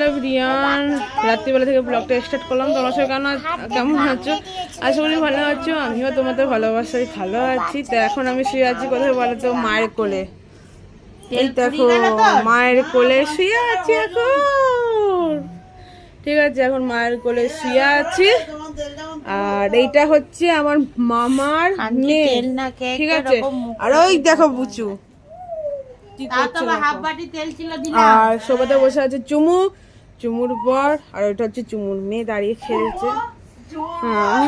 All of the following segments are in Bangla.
হ্যালো রিয়ান রাত্রিবেলা থেকে ব্লগটা স্টার্ট করলাম। তোমার সঙ্গে কেন কেমন আছো? আশা করি ভালো আছো। আমিও তোমাদের ভালোবাসায় ভালো আছি। তো এখন আমি শুয়ে আছি কোথায় বলো তো? মায়ের কোলে। এই দেখো মায়ের কোলে শুয়ে আছি এখন। ঠিক আছে এখন মায়ের কোলে শুয়ে আছি। আর এইটা হচ্ছে আমার মামার মেয়ে। ঠিক আছে? আর ওই দেখো বুচু। কি তাও করছে তো দেখো। হাফ বাটি তেল ছিল দিলাম। আর সোফাতে বসে আছে চুমু। চুমুর পর আর ওটা হচ্ছে চুমুর মেয়ে দাঁড়িয়ে খেলছে। হ্যাঁ।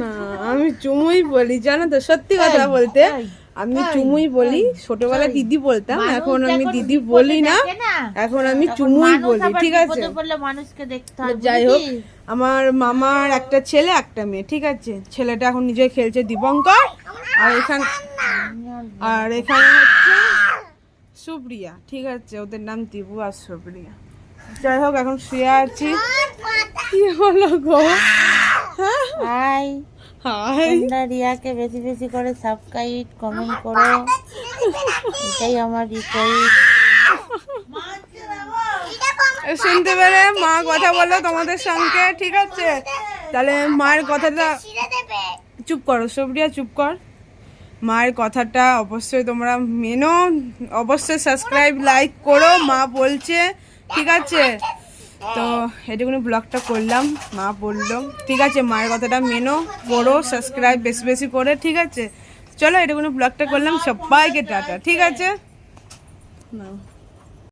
না আমি চুমুই বলি জানো তো সত্যি কথা বলতে আমি চুমুই বলি ছোটবেলায় দিদি বলতাম এখন আমি দিদি বলি না এখন আমি চুমুই বলি ঠিক আছে? যাই হোক আমার মামার একটা ছেলে একটা মেয়ে ঠিক আছে? ছেলেটা এখন নিজে খেলছে দীপঙ্কর আর এখানে আর এখানে সুপ্রিয়া ঠিক আছে ওদের নাম দিবু আর সুপ্রিয়া। যাই হোক এখন শুয়ে আছি। কি হলো গো? হ্যাঁ? হাই। হাই। তোমরা রিয়াকে বেশি বেশি করে সাবস্ক্রাইব কমেন্ট করো। এটাই আমার রিকোয়েস্ট শুনতে পেরে মা কথা বলল তোমাদের সঙ্গে ঠিক আছে? তাহলে মায়ের কথাটা চুপ করো সুপ্রিয়া চুপ কর। মায়ের কথাটা অবশ্যই তোমরা মেনো। অবশ্যই সাবস্ক্রাইব লাইক করো, মা বলছে, ঠিক আছে? তো এটুকুনি ব্লগটা করলাম, মা বলল, ঠিক আছে, মায়ের কথাটা মেনো, করো সাবস্ক্রাইব বেশি বেশি করে, ঠিক আছে? চলো এটুকুনি ব্লগটা করলাম, সবাইকে টাটা, ঠিক আছে?